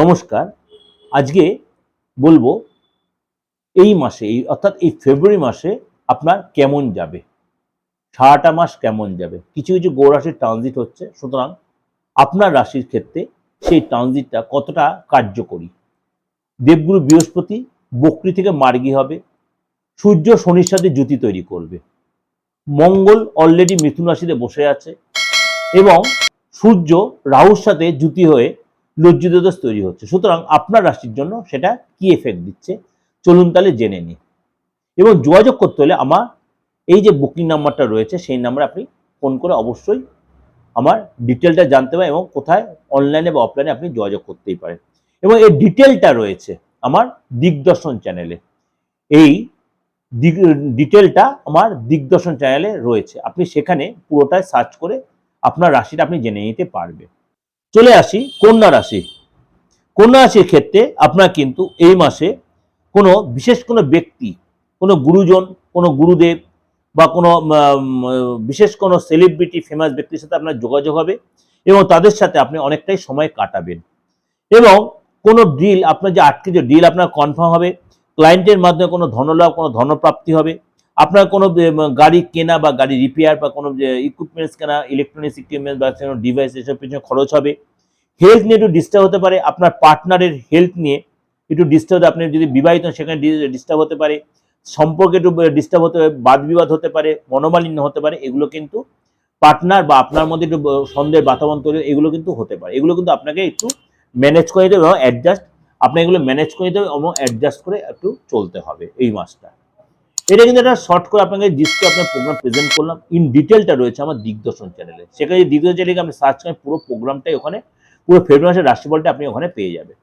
নমস্কার। আজকে বলব এই মাসে, এই অর্থাৎ এই ফেব্রুয়ারি মাসে আপনার কেমন যাবে? সারাটা মাস কেমন যাবে? কিছু কিছু গৌরাশির ট্রানজিট হচ্ছে, সুতরাং আপনার রাশির ক্ষেত্রে সেই ট্রানজিটটা কতটা কার্যকরী? দেবগুরু বৃহস্পতি বকরি থেকে মার্গি হবে, সূর্য শনির সাথে জুতি তৈরি করবে, মঙ্গল অলরেডি মিথুন রাশিতে বসে আছে, এবং সূর্য রাহুর সাথে জুতি হয়ে লজ্জিত দোষ তৈরি হচ্ছে। সুতরাং আপনার রাশির জন্য সেটা কি এফেক্ট দিচ্ছে? চলুন তাহলে জেনে নিই। এবং যোগাযোগ করতে হলে আমার এই যে বুকিং নাম্বারটা রয়েছে, সেই নাম্বারে আপনি ফোন করে অবশ্যই আমার ডিটেলটা জানতে পারেন এবং কোথায় অনলাইনে বা অফলাইনে আপনি যোগাযোগ করতেই পারেন। এবং এই ডিটেলটা রয়েছে আমার দিগদর্শন চ্যানেলে এই ডিটেলটা আমার দিগদর্শন চ্যানেলে রয়েছে। আপনি সেখানে পুরোটাই সার্চ করে আপনার রাশিটা আপনি জেনে নিতে পারবেন। চলে আসি কন্যা রাশি। কন্যা রাশির ক্ষেত্রে আপনার কিন্তু এই মাসে কোনো বিশেষ কোনো ব্যক্তি, কোনো গুরুজন, কোনো গুরুদেব বা কোনো বিশেষ কোনো সেলিব্রিটি ফেমাস ব্যক্তির সাথে আপনার যোগাযোগ হবে এবং তাদের সাথে আপনি অনেকটাই সময় কাটাবেন। এবং কোনো ডিল আপনার যে আটকে যে ডিল আপনার কনফার্ম হবে ক্লায়েন্টের মাধ্যমে কোনো ধনলাভ, কোনো ধনপ্রাপ্তি হবে। আপনার কোনো গাড়ি কেনা বা গাড়ি রিপেয়ার বা কোনো ইকুইপমেন্টস কেনা ইলেকট্রনিক্স ইকুইপমেন্ট বা কোনো ডিভাইস এসব পিছনে খরচ হবে। হেলথ নিয়ে একটু ডিস্টার্ব হতে পারে। আপনার পার্টনারের হেলথ নিয়ে একটু ডিস্টার্ব হতে, আপনি যদি বিবাহিত সেখানে ডিস্টার্ব হতে পারে। সম্পর্কে একটু ডিস্টার্ব হতে পারে বাদ বিবাদ হতে পারে, মনোমালিন্য হতে পারে, এগুলো কিন্তু পার্টনার বা আপনার মধ্যে একটু সন্দেহের বাতাবরণ তৈরি, এগুলো কিন্তু হতে পারে। এগুলো কিন্তু আপনাকে একটু ম্যানেজ করে দেবে এবং অ্যাডজাস্ট আপনি এগুলো ম্যানেজ করে দেবে এবং অ্যাডজাস্ট করে একটু চলতে হবে এই মাসটা। এটা কিন্তু একটা শর্ট করে আপনাকে জিসকে আপনার প্রোগ্রাম প্রেজেন্ট করলাম। ইন ডিটেলটা রয়েছে আমার দিগদর্শন চ্যানেলে সেখানে দিগদর্শন চ্যানেলে আপনি সার্চ করেন, পুরো প্রোগ্রামটাই ওখানে, পুরো ফেব্রুয়ারি মাসের রাশিফলটা আপনি ওখানে পেয়ে যাবেন।